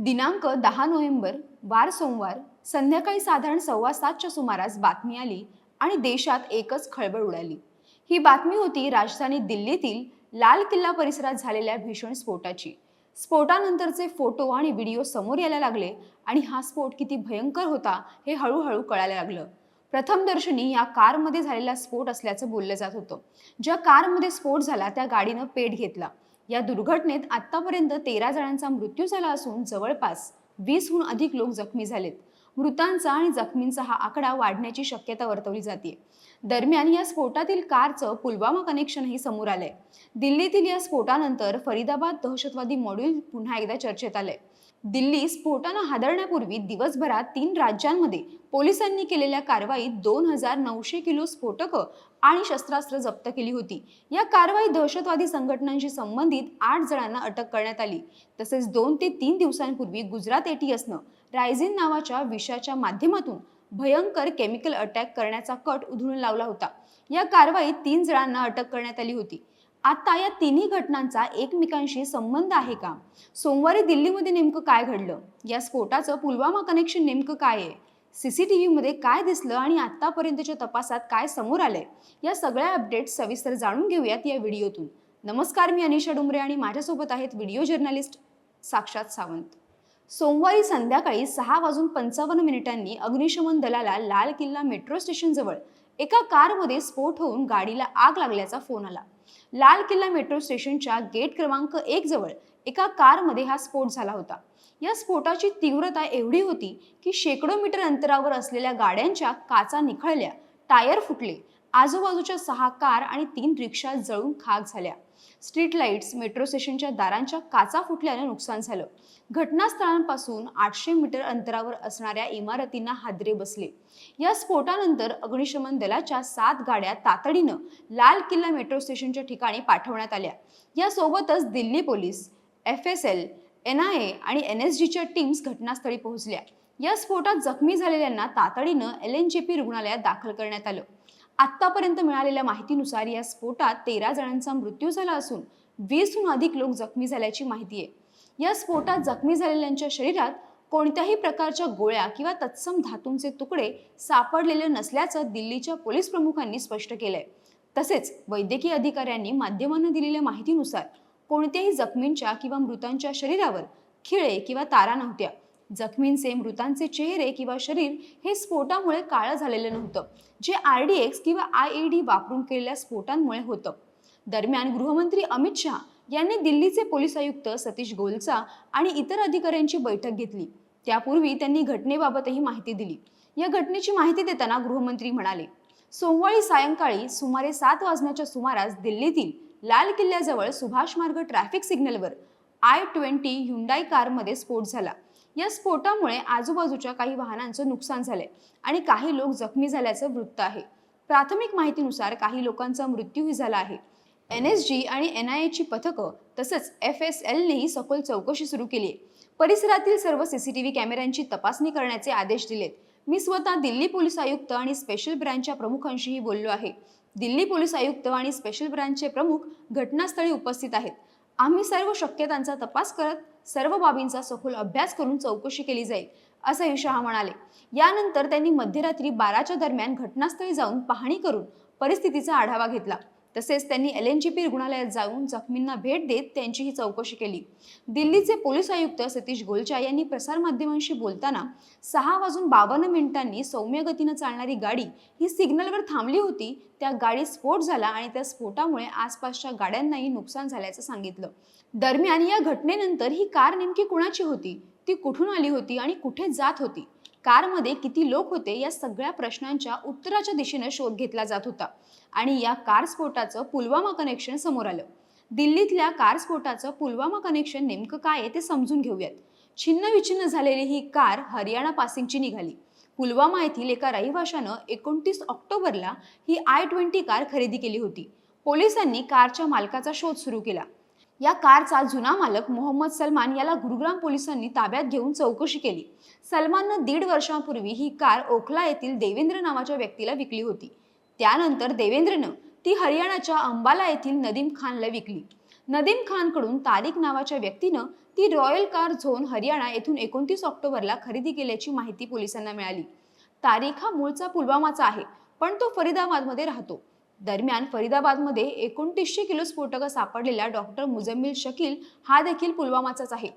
दिनांक दहा नोव्हेंबर वार सोमवार संध्याकाळी साधारण सव्वा सातच्या सुमारास बातमी आली आणि देशात एकच खळबळ उडाली. ही बातमी होती राजधानी दिल्लीतील लाल किल्ला परिसरात झालेल्या भीषण स्फोटाची. स्फोटानंतरचे फोटो आणि व्हिडिओ समोर यायला लागले आणि हा स्फोट किती भयंकर होता हे हळूहळू कळायला लागलं. प्रथमदर्शनी या कारमध्ये झालेला स्फोट असल्याचं बोललं जात होतं. ज्या कारमध्ये स्फोट झाला त्या गाडीनं पेट घेतला. या दुर्घटनेत आतापर्यंत तेरा जणांचा मृत्यू झाला असून जवळपास वीसहून अधिक लोक जखमी झालेत. मृतांचा आणि जखमींचा हा आकडा वाढण्याची शक्यता वर्तवली जाते दरम्यान या स्फोटातील कारचं पुलवामा कनेक्शनही समोर आलंय. दिल्लीतील या स्फोटानंतर फरीदाबाद दहशतवादी मॉड्यूल पुन्हा एकदा चर्चेत आलंय. दिल्ली स्फोटानं हादरण्यापूर्वी दिवसभरात तीन राज्यांमध्ये पोलिसांनी केलेल्या कारवाईत दोन हजार नऊशे किलो स्फोटकं आणि शस्त्रास्त्र जप्त केली होती. या कारवाईत दहशतवादी संघटनांशी संबंधित आठ जणांना अटक करण्यात आली. तसेच दोन ते तीन दिवसांपूर्वी गुजरात एटीएसनं रायझिन नावाच्या विषयाच्या माध्यमातून भयंकर केमिकल अटॅक करण्याचा कट उधळून लावला होता. या कारवाईत तीन जणांना अटक करण्यात आली होती. आता या तिन्ही घटनांचा एकमेकांशी संबंध आहे का? सोमवारी दिल्लीमध्ये नेमकं काय घडलं? या स्फोटाचं पुलवामा कनेक्शन नेमकं काय आहे? सीसीटीव्ही मध्ये काय दिसलं आणि आतापर्यंतच्या तपासात काय समोर आलंय? या सगळ्या अपडेट्स सविस्तर जाणून घेऊयात या व्हिडिओतून. नमस्कार मी अनिशा डुमरे आणि माझ्यासोबत आहेत व्हिडिओ जर्नलिस्ट साक्षात सावंत. सोमवारी संध्याकाळी सहा वाजून पंचावन्न मिनिटांनी अग्निशमन दलाला लाल किल्ला मेट्रो स्टेशनजवळ एका कारमध्ये स्फोट होऊन गाडीला आग लागल्याचा फोन आला. लाल किल्ला मेट्रो स्टेशनच्या गेट क्रमांक एक जवळ एका कारमध्ये हा स्फोट झाला होता. या स्फोटाची तीव्रता एवढी होती की शेकडो मीटर अंतरावर असलेल्या गाड्यांच्या काचा निखळल्या टायर फुटले आजूबाजूच्या सहा कार आणि तीन रिक्षा जळून खाक झाल्या. स्ट्रीट लाईट्स मेट्रो स्टेशनच्या दारांच्या काचा फुटल्यानं नुकसान झालं. घटनास्थळांपासून आठशे मीटर अंतरावर असणाऱ्या इमारतींना हादरे बसले. या स्फोटानंतर अग्निशमन दलाच्या सात गाड्या तातडीनं लाल किल्ला मेट्रो स्टेशनच्या ठिकाणी पाठवण्यात आल्या. यासोबतच Delhi police F S L N I A आणि एन एस जीच्या टीम्स घटनास्थळी पोहोचल्या. या स्फोटात जखमी झालेल्यांना तातडीनं एल एन जे पी रुग्णालयात दाखल करण्यात आलं. आत्तापर्यंत मिळालेल्या माहितीनुसार या स्फोटात तेरा जणांचा मृत्यू झाला असून वीसहून अधिक लोक जखमी झाल्याची माहिती आहे. या स्फोटात जखमी झालेल्यांच्या शरीरात कोणत्याही प्रकारच्या गोळ्या किंवा तत्सम धातूंचे तुकडे सापडलेले नसल्याचं दिल्लीच्या पोलीस प्रमुखांनी स्पष्ट केलंय. तसेच वैद्यकीय अधिकाऱ्यांनी माध्यमांना दिलेल्या माहितीनुसार कोणत्याही जखमींच्या किंवा मृतांच्या शरीरावर खिळे किंवा तारा नव्हत्या. जखमींचे मृतांचे चेहरे किंवा शरीर हे स्फोटामुळे काळं झालेलं नव्हतं जे आर डी एक्स किंवा आय ई डी वापरून केलेल्या स्फोटांमुळे होतं. दरम्यान गृहमंत्री अमित शहा यांनी दिल्लीचे पोलीस आयुक्त सतीश गोलचा आणि इतर अधिकाऱ्यांची बैठक घेतली. त्यापूर्वी त्यांनी घटनेबाबतही माहिती दिली. या घटनेची माहिती देताना गृहमंत्री म्हणाले सोमवारी सायंकाळी सुमारे सात वाजण्याच्या सुमारास दिल्लीतील लाल किल्ल्याजवळ सुभाष मार्ग ट्रॅफिक सिग्नलवर आय ट्वेंटी हुंडाई कारमध्ये स्फोट झाला. या स्फोटामुळे आजूबाजूच्या काही वाहनांचं नुकसान झालंय आणि काही लोक जखमी झाल्याचं वृत्त आहे. प्राथमिक माहितीनुसार काही लोकांचा मृत्यूही झाला आहे. एन एस जी आणि एन आय एची पथकं तसंच एफ एस एलनेही सखोल चौकशी सुरू केली आहे परिसरातील सर्व सी सी टी व्ही कॅमेऱ्यांची तपासणी करण्याचे आदेश दिलेत. मी स्वतः दिल्ली पोलीस आयुक्त आणि स्पेशल ब्रँचच्या प्रमुखांशीही बोललो आहे. दिल्ली पोलीस आयुक्त आणि स्पेशल ब्रँचचे प्रमुख घटनास्थळी उपस्थित आहेत. आम्ही सर्व शक्यतांचा तपास करत सर्व बाबींचा सखोल अभ्यास करून चौकशी केली जाईल असंही शहा म्हणाले. यानंतर त्यांनी मध्यरात्री बाराच्या दरम्यान घटनास्थळी जाऊन पाहणी करून परिस्थितीचा आढावा घेतला. तसेच त्यांनी एल एन जी पी रुग्णालयात जाऊन जखमींना भेट देत त्यांचीही चौकशी केली. दिल्लीचे पोलीस आयुक्त सतीश गोलचा यांनी प्रसारमाध्यमांशी बोलताना सहा वाजून बावन्न मिनिटांनी सौम्य गतीनं चालणारी गाडी ही सिग्नलवर थांबली होती त्या गाडीत स्फोट झाला आणि त्या स्फोटामुळे आसपासच्या गाड्यांनाही नुकसान झाल्याचं सांगितलं. दरम्यान या घटनेनंतर ही कार नेमकी कुणाची होती? ती कुठून आली होती आणि कुठे जात होती? कारमध्ये किती लोक होते या सगळ्या प्रश्नांच्या उत्तराच्या दिशेने शोध घेतला जात होता. आणि या कार स्फोटाचं पुलवामा कनेक्शन समोर आलं. दिल्लीतल्या कार स्फोटाचं पुलवामा कनेक्शन नेमकं काय आहे ते समजून घेऊयात. छिन्नविछिन्न झालेली ही कार हरियाणा पासिंगची निघाली. पुलवामा येथील एका रहिवाशानं एकोणतीस ऑक्टोबरला ही आय ट्वेंटी कार खरेदी केली होती. पोलिसांनी कारच्या मालकाचा शोध सुरू केला. या कारचा जुना मालक मोहम्मद सलमान याला गुरुग्राम पोलिसांनी ताब्यात घेऊन चौकशी केली. सलमाननं दीड वर्षांपूर्वी ही कार ओखला येथील देवेंद्र नावाच्या व्यक्तीला विकली होती. त्यानंतर देवेंद्रनं ती हरियाणाच्या अंबाला येथील नदीम खानला विकली. नदीम खानकडून तारिक नावाच्या व्यक्तीनं ती रॉयल कार झोन हरियाणा येथून एकोणतीस ऑक्टोबरला खरेदी केल्याची माहिती पोलिसांना मिळाली. तारीख हा मूळचा पुलवामाचा आहे पण तो फरीदाबादमध्ये राहतो. दरम्यान फरीदाबादमध्ये एकोणतीसशे किलो स्फोटकं सापडलेला डॉक्टर मुजम्मिल शकील हा देखील पुलवामाचाच आहे.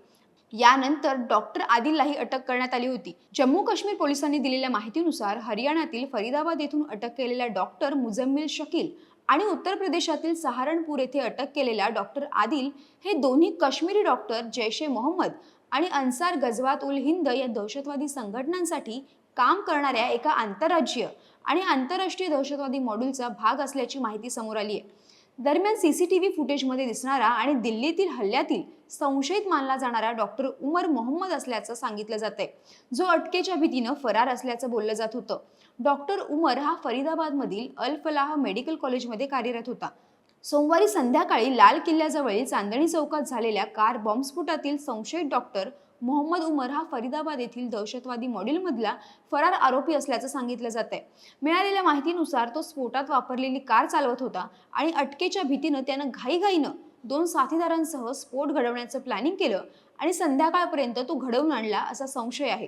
यानंतर डॉक्टर आदिललाही अटक करण्यात आली होती. जम्मू काश्मीर पोलिसांनी दिलेल्या माहितीनुसार हरियाणातील फरीदाबाद येथून अटक केलेला डॉक्टर मुजम्मिल शकील आणि उत्तर प्रदेशातील सहारणपूर येथे अटक केलेला डॉक्टर आदिल हे दोन्ही काश्मीरी डॉक्टर जैश ए मोहम्मद आणि अन्सार गझवात उल हिंद या दहशतवादी संघटनांसाठी काम करणाऱ्या एका आंतरराज्य आणि आंतरराष्ट्रीय दहशतवादी मॉड्यूलचा भाग असल्याची माहिती समोर आली आहे. दरम्यान सी सी टी व्ही फुटेजमध्ये दिसणारा आणि दिल्लीतील हल्ल्यातील संशयित मानला जाणारा डॉक्टर उमर मोहम्मद असल्याचं सांगितलं जातंय. जो अटकेच्या भीतीनं फरार असल्याचं बोललं जात होतं. डॉक्टर उमर हा फरीदाबादमधील अल फलाह मेडिकल कॉलेजमध्ये कार्यरत होता. सोमवारी संध्याकाळी लाल किल्ल्याजवळील चांदणी चौकात झालेल्या कार बॉम्बस्फोटातील संशयित डॉक्टर मोहम्मद उमर हा फरीदाबाद येथील दहशतवादी मॉड्यूलमधला फरार आरोपी असल्याचं सांगितलं जात आहे मिळालेल्या माहितीनुसार तो स्फोटात वापरलेली कार चालवत होता आणि अटकेच्या भीतीनं त्यानं घाईघाईनं दोन साथीदारांसह स्फोट घडवण्याचं प्लॅनिंग केलं आणि संध्याकाळपर्यंत तो घडवून आणला असा संशय आहे.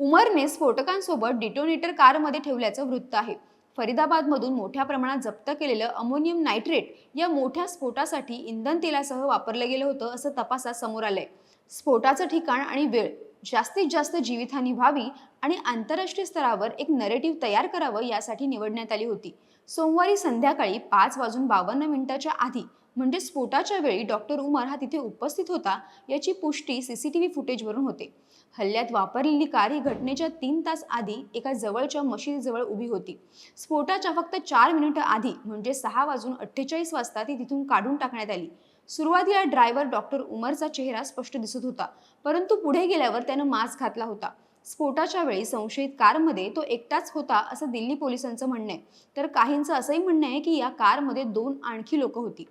उमरने स्फोटकांसोबत डिटोनेटर कारमध्ये ठेवल्याचं वृत्त आहे. फरीदाबादमधून मोठ्या प्रमाणात जप्त केलेलं अमोनियम नायट्रेट या मोठ्या स्फोटासाठी इंधन तेलासह वापरलं गेलं होतं असं तपासात समोर आलंय. स्फोटाचं ठिकाण आणि वेळ जास्तीत जास्त जीवितहानी व्हावी आणि आंतरराष्ट्रीय स्तरावर एक नरेटिव्ह तयार करावं यासाठी निवडण्यात आली होती. सोमवारी संध्याकाळी पाच वाजून बावन्न मिनिटाच्या आधी म्हणजे स्फोटाच्या वेळी डॉक्टर उमर हा तिथे उपस्थित होता याची पुष्टी सी सी टी व्ही फुटेजवरून होते. हल्ल्यात वापरलेली कार ही घटनेच्या तीन तास आधी एका जवळच्या मशिदीजवळ उभी होती. स्फोटाच्या फक्त चार मिनिटं आधी म्हणजे सहा वाजून अठ्ठेचाळीस वाजता ती तिथून काढून टाकण्यात आली. सुरुवातीला ड्रायव्हर डॉक्टर उमरचा चेहरा स्पष्ट दिसत होता परंतु पुढे गेल्यावर त्यानं मास्क घातला होता. स्फोटाच्या वेळी संशयित कारमध्ये तो एकटाच होता असं दिल्ली पोलिसांचं म्हणणं आहे. तर काहींचं असंही म्हणणं आहे की या कारमध्ये दोन आणखी लोक होती.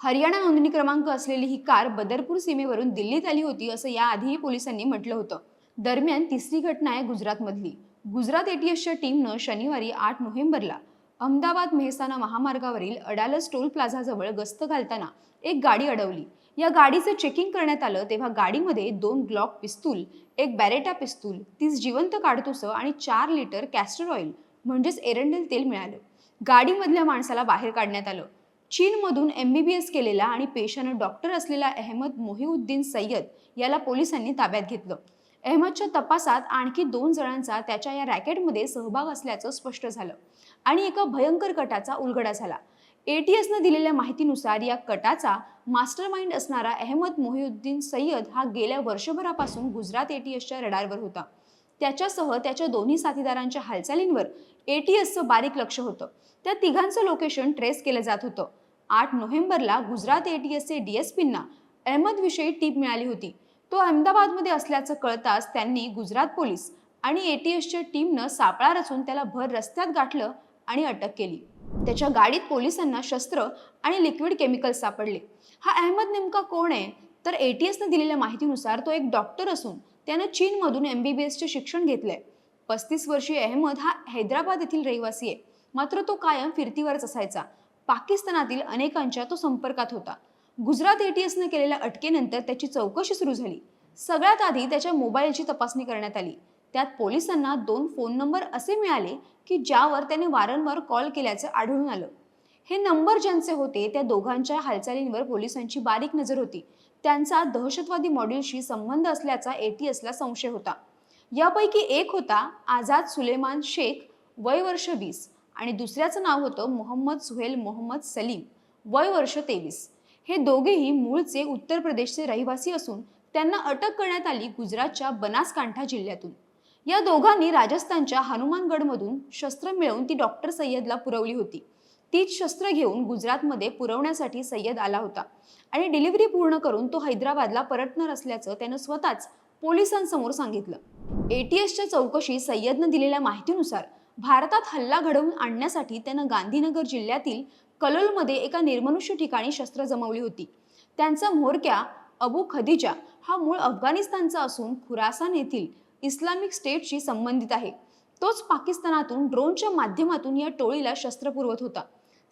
हरियाणा नोंदणी क्रमांक असलेली ही कार बदरपूर सीमेवरून दिल्लीत आली होती असं याआधीही पोलिसांनी म्हटलं होतं. दरम्यान तिसरी घटना आहे गुजरातमधली. गुजरात एटीएसच्या टीमनं शनिवारी आठ नोव्हेंबरला अहमदाबाद मेहसाणा महामार्गावरील अडालस टोल प्लाझाजवळ गस्त घालताना एक गाडी अडवली. या गाडीचं चेकिंग करण्यात आलं तेव्हा गाडीमध्ये दोन ग्लॉक पिस्तूल एक बॅरेटा पिस्तूल तीस जिवंत काडतुसं आणि चार लिटर कॅस्टर ऑइल म्हणजेच एरंडेल तेल मिळालं. गाडीमधल्या माणसाला बाहेर काढण्यात आलं. चीनमधून एम बी बी एस केलेला आणि पेशानं डॉक्टर असलेला अहमद मोहिउद्दीन सय्यद याला पोलिसांनी ताब्यात घेतलं. अहमदच्या तपासात आणखी दोन जणांचा त्याच्या या रॅकेटमध्ये सहभाग असल्याचं स्पष्ट झालं आणि एका भयंकर कटाचा उलगडा झाला. एटीएसनं दिलेल्या माहितीनुसार या कटाचा मास्टर माइंड असणारा अहमद मोहिउद्दीन सय्यद हा गेल्या वर्षभरापासून गुजरात एटीएसच्या रडारवर होता. त्याच्यासह त्याच्या दोन्ही साथीदारांच्या हालचालींवर एटीएसचं बारीक लक्ष होतं. त्या तिघांचं लोकेशन ट्रेस केलं जात होतं. आठ नोव्हेंबरला गुजरात एटीएसचे डीएसपींना अहमदविषयी टीप मिळाली होती. तो अहमदाबादमध्ये असल्याचं कळताच त्यांनी गुजरात पोलीस आणि एटीएसच्या टीमनं सापळा रचून त्याला भर रस्त्यात गाठलं आणि अटक केली. त्याच्या गाडीत पोलिसांना शस्त्र आणि लिक्विड केमिकल्स सापडले. हा अहमद नेमका कोण आहे? तर एटीएसनं दिलेल्या माहितीनुसार तो एक डॉक्टर असून त्यानं चीनमधून एम बी बी एसचे शिक्षण घेतलंय. पस्तीस वर्षीय अहमद हा हैदराबाद येथील रहिवासी आहे. मात्र तो कायम फिरतीवरच असायचा. पाकिस्तानातील अनेकांच्या तो संपर्कात होता. गुजरात एटीएसनं केलेल्या अटकेनंतर त्याची चौकशी सुरू झाली. सगळ्यात आधी त्याच्या मोबाईलची तपासणी करण्यात आली. त्यात पोलिसांना दोन फोन नंबर असे मिळाले की ज्यावर त्याने वारंवार कॉल केल्याचं आढळून आलं. हे नंबर ज्यांचे होते त्या दोघांच्या हालचालींवर पोलिसांची बारीक नजर होती. त्यांचा दहशतवादी मॉड्यूलशी संबंध असल्याचा एटीएसला संशय होता. यापैकी एक होता आझाद सुलेमान शेख वय वर्ष वीस. आणि दुसऱ्याचं नाव होतं मोहम्मद सुहेल मोहम्मद सलीम वय वर्ष तेवीस. हे दोघेही मूळचे उत्तर प्रदेशचे रहिवासी असून त्यांना अटक करण्यात आली गुजरातच्या बनासकांठा जिल्ह्यातून. या दोघांनी राजस्थानच्या हनुमानगडमधून शस्त्र मिळवून ती डॉक्टर सय्यदला पुरवली होती. तीच शस्त्र घेऊन गुजरातमध्ये पुरवण्यासाठी सय्यद आला होता आणि डिलिव्हरी पूर्ण करून तो हैदराबादला परतणार असल्याचं त्यानं स्वतःच पोलिसांसमोर सांगितलं. एटीएसच्या चौकशी सय्यदनं दिलेल्या माहितीनुसार भारतात हल्ला घडवून आणण्यासाठी त्यानं गांधीनगर जिल्ह्यातील कलोलमध्ये एका निर्मनुष्य ठिकाणी शस्त्र जमवली होती. त्यांचा म्होरक्या अबू खदिजा हा मूळ अफगाणिस्तानचा असून खुरासान येथील इस्लामिक स्टेटशी संबंधित आहे. तोच पाकिस्तानातून ड्रोनच्या माध्यमातून या टोळीला शस्त्र पुरवत होता.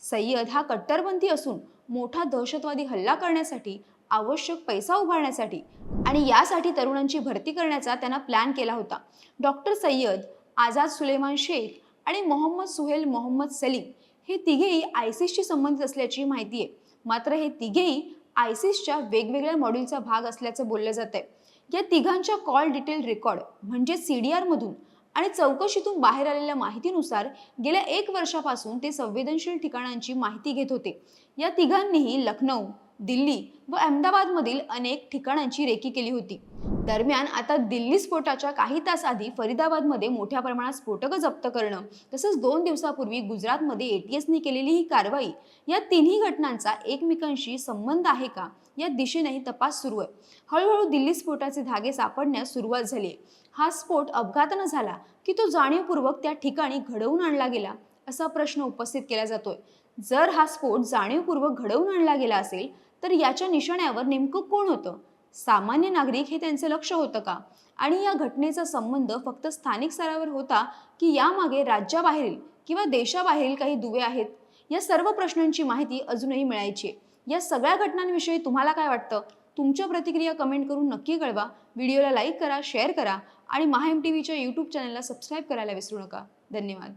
सय्यद हा कट्टरपंथी असून मोठा दहशतवादी हल्ला करण्यासाठी आवश्यक पैसा उभारण्यासाठी आणि यासाठी तरुणांची भरती करण्याचा त्यांना प्लॅन केला होता. डॉक्टर सय्यद आझाद सुलेमान शेख आणि मोहम्मद सुहेल मोहम्मद सलीम हे तिघेही आयसिसशी संबंधित असल्याची माहिती आहे. मात्र हे तिघेही आयसिसच्या वेगवेगळ्या मॉड्यूलचा भाग असल्याचं बोललं जात आहे या तिघांच्या कॉल डिटेल रेकॉर्ड म्हणजे सी डी आरमधून आणि चौकशीतून बाहेर आलेल्या माहितीनुसार गेल्या एक वर्षापासून ते संवेदनशील ठिकाणांची माहिती घेत होते. या तिघांनीही लखनौ दिल्ली व अहमदाबादमधील अनेक ठिकाणांची रेकी केली होती. दरम्यान आता दिल्ली स्फोटाच्या काही तास आधी फरीदाबादमध्ये मोठ्या प्रमाणात स्फोटकं जप्त करणं तसंच दोन दिवसापूर्वी गुजरातमध्ये एटीएसने केलेली ही कारवाई या तिन्ही घटनांचा एकमेकांशी संबंध आहे का या दिशेनेही तपास सुरू आहे. हळूहळू दिल्ली स्फोटाचे धागे सापडण्यास सुरुवात झाली आहे. हा स्फोट अपघातानं झाला की तो जाणीवपूर्वक त्या ठिकाणी घडवून आणला गेला असा प्रश्न उपस्थित केला जातोय. जर हा स्फोट जाणीवपूर्वक घडवून आणला गेला असेल तर याच्या निशाण्यावर नेमकं कोण होतं? सामान्य नागरिक हे त्यांचं लक्ष होतं का? आणि या घटनेचा संबंध फक्त स्थानिक स्तरावर होता की यामागे राज्याबाहेरील किंवा देशाबाहेरील काही दुवे आहेत? या सर्व प्रश्नांची माहिती अजूनही मिळायची आहे. या सगळ्या घटनांविषयी तुम्हाला काय वाटतं? तुमच्या प्रतिक्रिया कमेंट करून नक्की कळवा. व्हिडिओला लाईक करा शेअर करा आणि महाएम टी व्हीच्या यूट्यूब चॅनलला सबस्क्राईब करायला विसरू नका. धन्यवाद.